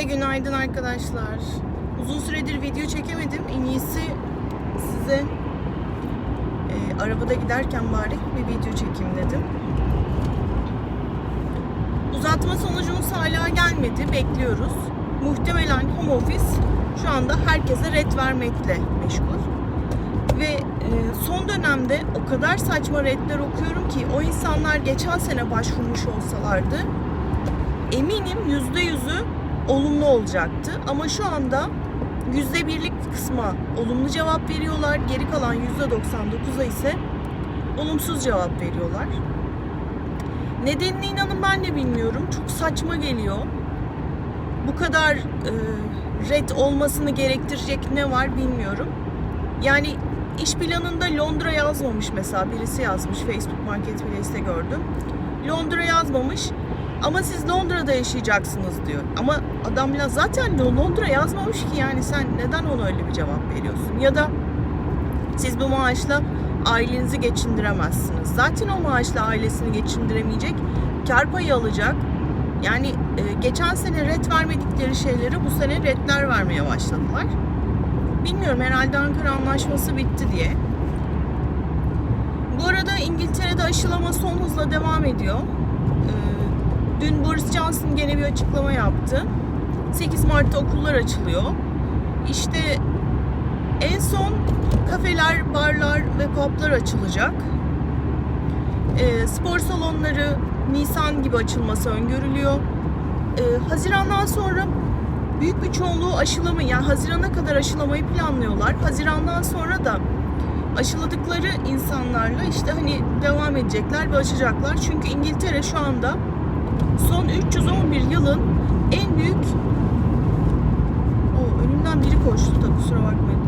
Hepinize günaydın arkadaşlar. Uzun süredir video çekemedim. En iyisi size e, arabada giderken bari bir video çekeyim dedim. Uzatma sonucumuz hala gelmedi. Bekliyoruz. Muhtemelen home office şu anda herkese red vermekle meşgul. Ve e, son dönemde o kadar saçma redler okuyorum ki o insanlar geçen sene başvurmuş olsalardı eminim yüzde yüzü olumlu olacaktı. Ama şu anda yüzde birlik kısma olumlu cevap veriyorlar. Geri kalan yüzde 99'a ise olumsuz cevap veriyorlar. Nedenini inanın ben de bilmiyorum. Çok saçma geliyor. Bu kadar e, red olmasını gerektirecek ne var bilmiyorum. Yani iş planında Londra yazmamış mesela. Birisi yazmış Facebook Marketplace'te gördüm. Londra yazmamış. Ama siz Londra'da yaşayacaksınız diyor. Ama adam ya zaten Londra yazmamış ki yani sen neden ona öyle bir cevap veriyorsun? Ya da siz bu maaşla ailenizi geçindiremezsiniz. Zaten o maaşla ailesini geçindiremeyecek, kar payı alacak. Yani e, geçen sene red vermedikleri şeyleri bu sene redler vermeye başladılar. Bilmiyorum herhalde Ankara Anlaşması bitti diye. Bu arada İngiltere'de aşılama son hızla devam ediyor. Dün Boris Johnson gene bir açıklama yaptı. 8 Mart'ta okullar açılıyor. İşte en son kafeler, barlar ve publar açılacak. Ee, spor salonları Nisan gibi açılması öngörülüyor. Ee, Hazirandan sonra büyük bir çoğunluğu aşılamayı, yani Haziran'a kadar aşılamayı planlıyorlar. Hazirandan sonra da aşıladıkları insanlarla işte hani devam edecekler ve açacaklar. Çünkü İngiltere şu anda son 311 yılın en büyük o önümden biri koştu da kusura bakmayın.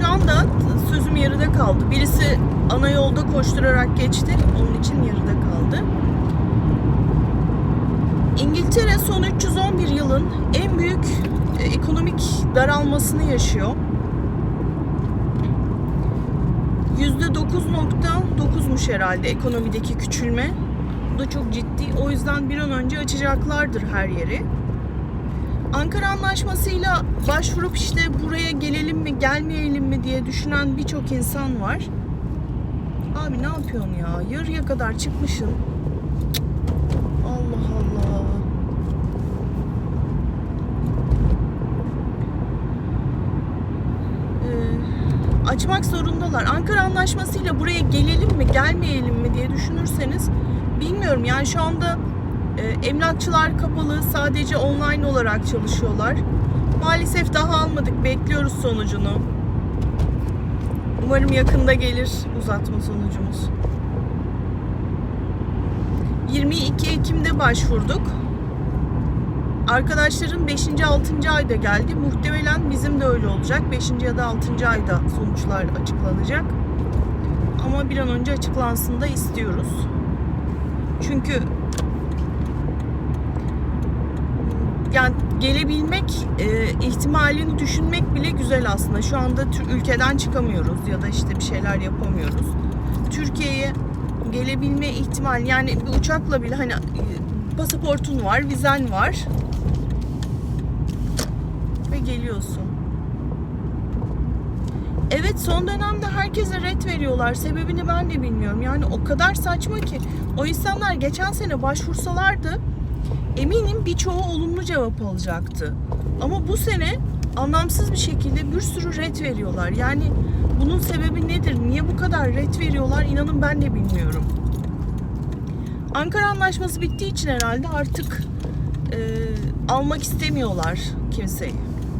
Şu anda sözüm yarıda kaldı. Birisi ana yolda koşturarak geçti. İçin yarıda kaldı. İngiltere son 311 yılın en büyük e, ekonomik daralmasını yaşıyor. %9.9'muş herhalde ekonomideki küçülme. Bu da çok ciddi. O yüzden bir an önce açacaklardır her yeri. Ankara Anlaşması'yla başvurup işte buraya gelelim mi gelmeyelim mi diye düşünen birçok insan var. Abi ne yapıyorsun ya? Yarıya kadar çıkmışsın. Allah Allah. Ee, açmak zorundalar. Ankara Anlaşması'yla buraya gelelim mi gelmeyelim mi diye düşünürseniz bilmiyorum yani şu anda e, emlakçılar kapalı sadece online olarak çalışıyorlar. Maalesef daha almadık bekliyoruz sonucunu. Umarım yakında gelir uzatma sonucumuz. 22 Ekim'de başvurduk. Arkadaşların 5. 6. ayda geldi. Muhtemelen bizim de öyle olacak. 5. ya da 6. ayda sonuçlar açıklanacak. Ama bir an önce açıklansın da istiyoruz. Çünkü yani gelebilmek e, ihtimalini düşünmek bile güzel aslında. Şu anda ülkeden çıkamıyoruz ya da işte bir şeyler yapamıyoruz. Türkiye'ye gelebilme ihtimal yani bir uçakla bile hani e, pasaportun var, vizen var ve geliyorsun. Evet son dönemde herkese red veriyorlar. Sebebini ben de bilmiyorum. Yani o kadar saçma ki o insanlar geçen sene başvursalardı eminim birçoğu olumlu cevap alacaktı. Ama bu sene anlamsız bir şekilde bir sürü red veriyorlar. Yani bunun sebebi nedir? Niye bu kadar red veriyorlar? İnanın ben de bilmiyorum. Ankara Anlaşması bittiği için herhalde artık e, almak istemiyorlar kimseyi.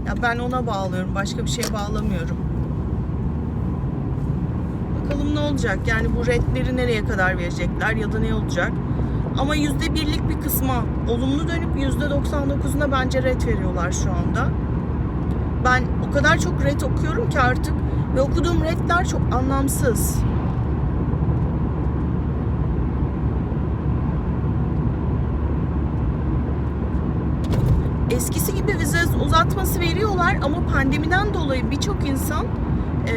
Ya ben ona bağlıyorum. Başka bir şeye bağlamıyorum. Bakalım ne olacak? Yani bu redleri nereye kadar verecekler ya da ne olacak? Ama yüzde birlik bir kısma olumlu dönüp yüzde 99'una bence red veriyorlar şu anda. Ben o kadar çok red okuyorum ki artık ve okuduğum redler çok anlamsız. eskisi gibi vize uzatması veriyorlar ama pandemiden dolayı birçok insan e,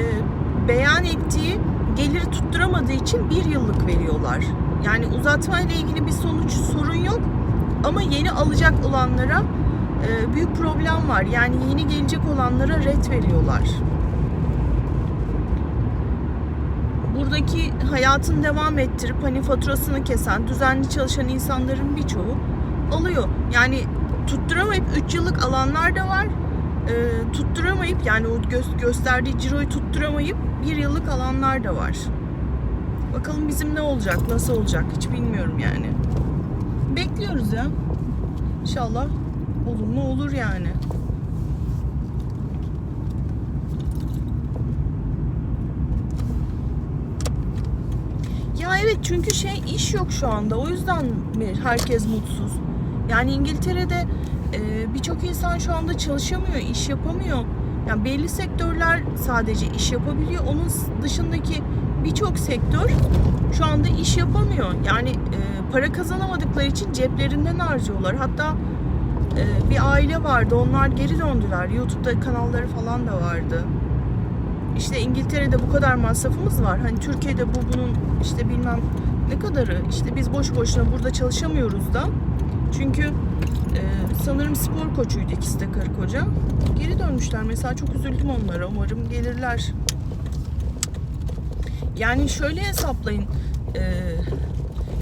beyan ettiği geliri tutturamadığı için bir yıllık veriyorlar. Yani uzatma ile ilgili bir sonuç sorun yok ama yeni alacak olanlara e, büyük problem var. Yani yeni gelecek olanlara ret veriyorlar. Buradaki hayatını devam ettirip hani faturasını kesen, düzenli çalışan insanların birçoğu alıyor. Yani tutturamayıp 3 yıllık alanlar da var. E, tutturamayıp yani o gö- gösterdiği ciroyu tutturamayıp bir yıllık alanlar da var. Bakalım bizim ne olacak, nasıl olacak hiç bilmiyorum yani. Bekliyoruz ya. İnşallah olumlu olur yani. Ya evet çünkü şey iş yok şu anda. O yüzden mi herkes mutsuz? Yani İngiltere'de e, birçok insan şu anda çalışamıyor, iş yapamıyor. Yani belli sektörler sadece iş yapabiliyor. Onun dışındaki birçok sektör şu anda iş yapamıyor. Yani e, para kazanamadıkları için ceplerinden harcıyorlar. Hatta e, bir aile vardı. Onlar geri döndüler. YouTube'da kanalları falan da vardı. İşte İngiltere'de bu kadar masrafımız var. Hani Türkiye'de bu bunun işte bilmem ne kadarı. İşte biz boş boşuna burada çalışamıyoruz da. Çünkü e, sanırım spor koçuydu ikisi de karı koca. Geri dönmüşler. Mesela çok üzüldüm onlara. Umarım gelirler. Yani şöyle hesaplayın. E,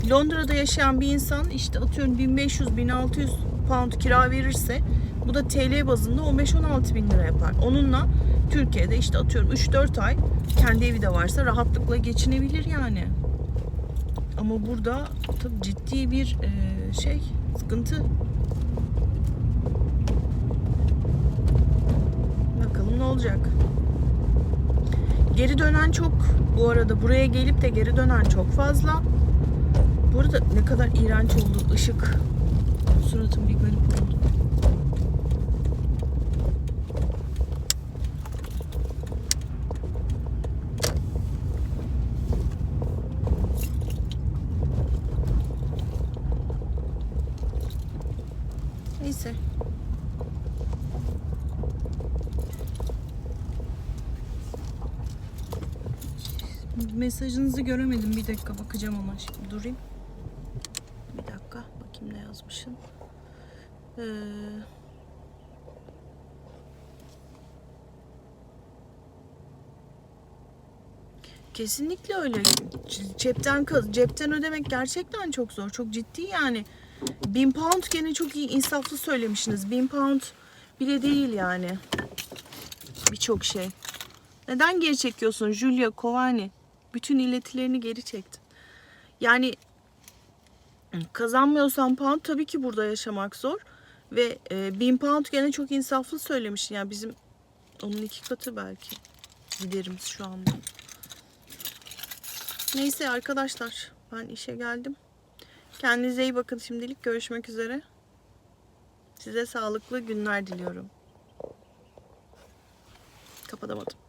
Londra'da yaşayan bir insan işte atıyorum 1500-1600 pound kira verirse bu da TL bazında 15-16 bin lira yapar. Onunla Türkiye'de işte atıyorum 3-4 ay kendi evi de varsa rahatlıkla geçinebilir yani. Ama burada tabii ciddi bir e, şey sıkıntı. Bakalım ne olacak. Geri dönen çok bu arada buraya gelip de geri dönen çok fazla. Bu arada ne kadar iğrenç oldu ışık. Suratım bir garip oldu. Neyse. Mesajınızı göremedim. Bir dakika bakacağım ama şimdi durayım. Bir dakika bakayım ne yazmışsın. Ee, kesinlikle öyle. Cepten cepten ödemek gerçekten çok zor. Çok ciddi yani. Bin pound gene çok iyi insaflı söylemişsiniz. Bin pound bile değil yani. Birçok şey. Neden geri çekiyorsun Julia Kovani? Bütün iletilerini geri çektin. Yani kazanmıyorsan pound tabii ki burada yaşamak zor. Ve e, 1000 pound gene çok insaflı söylemişsin. Yani bizim onun iki katı belki giderimiz şu anda. Neyse arkadaşlar ben işe geldim. Kendinize iyi bakın şimdilik. Görüşmek üzere. Size sağlıklı günler diliyorum. Kapatamadım.